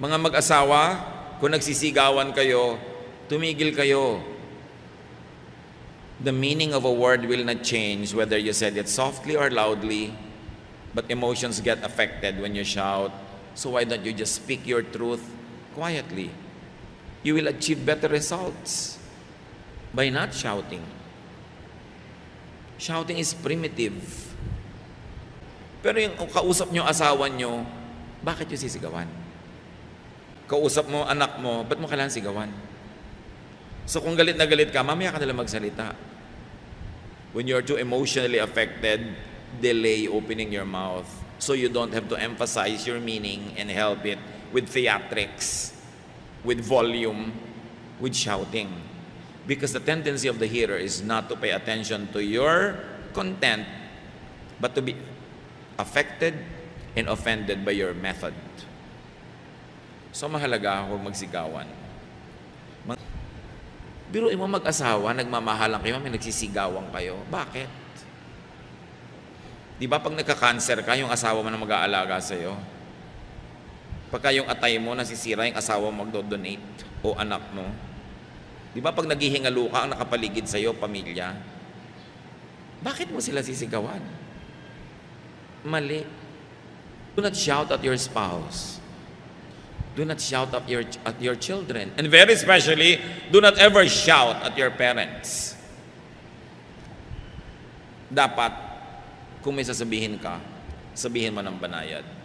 Mga mag-asawa, kung nagsisigawan kayo, tumigil kayo. The meaning of a word will not change whether you said it softly or loudly, but emotions get affected when you shout. So why don't you just speak your truth quietly? You will achieve better results by not shouting. Shouting is primitive. Pero yung kausap nyo asawa nyo, bakit yung sisigawan? Kausap mo anak mo, ba't mo kailangan sigawan? So kung galit na galit ka, mamaya ka nalang magsalita. When you're too emotionally affected, delay opening your mouth so you don't have to emphasize your meaning and help it with theatrics, with volume, with shouting. Because the tendency of the hearer is not to pay attention to your content, but to be affected and offended by your method. So mahalaga huwag magsigawan. Mag- Biruin mo mag-asawa, nagmamahalan kayo, may nagsisigawan kayo. Bakit? Di ba pag nagka-cancer ka, yung asawa mo na mag-aalaga sa'yo? Pagka yung atay mo nasisira, yung asawa mo magdo-donate o anak mo. Di ba pag naghihingalo ka, ang nakapaligid sa'yo, pamilya? Bakit mo sila sisigawan? Mali. Do not shout at your spouse. Do not shout at your, at your children. And very especially, do not ever shout at your parents. Dapat, kung may sasabihin ka, sabihin mo ng banayad.